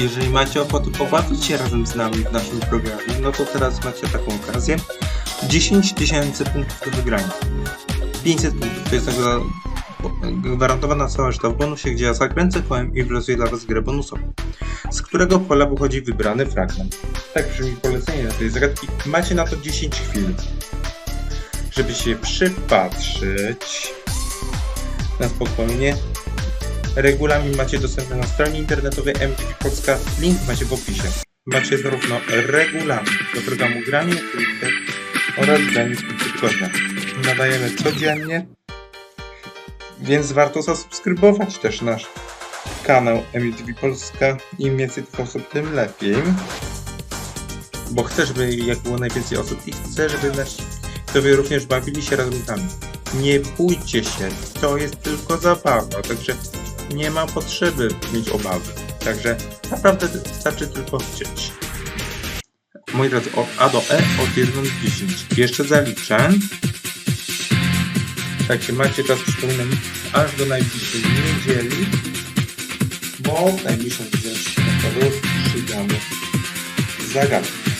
Jeżeli macie ochotę pobawić się razem z nami w naszym programie, no to teraz macie taką okazję. 10 tysięcy punktów do wygrania. 500 punktów to jest gwarantowana cała reszta w bonusie, gdzie ja zakręcę kołem i wylosuję dla Was grę bonusową, z którego pola wychodzi wybrany fragment. Tak brzmi polecenie na tej zagadki. Macie na to 10 chwil, żeby się przypatrzyć na spokojnie. Regulamin macie dostępny na stronie internetowej MTV Polska. Link macie w opisie. Macie zarówno regulamin do programu w trójkę oraz granie tygodnia. Nadajemy codziennie, więc warto zasubskrybować też nasz kanał MTV Polska. Im więcej tych osób, tym lepiej. Bo chcę, żeby jak było najwięcej osób i chcę, żeby nasi sobie również bawili się razem z nami. Nie bójcie się, to jest tylko zabawa, także nie ma potrzeby mieć obawy. Także naprawdę wystarczy tylko chcieć. Moi drodzy, od A do E, od 1 do 10. Jeszcze zaliczę. Także macie czas, przypominam, aż do najbliższej niedzieli, bo w najbliższą niedzielę rozstrzygamy zagadkę.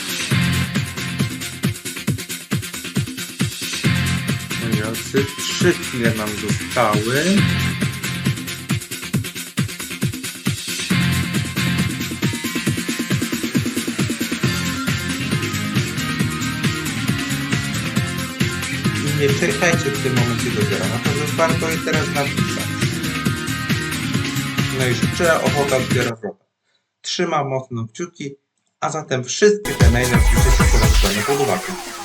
Moi trzy chwile nam zostały. Nie czekajcie w tym momencie do zera. Natomiast warto je teraz napisać. No i szczera ochota zbiera wrota. Trzymam mocno kciuki, a zatem wszystkie te maile oczywiście się po raz pod uwagę.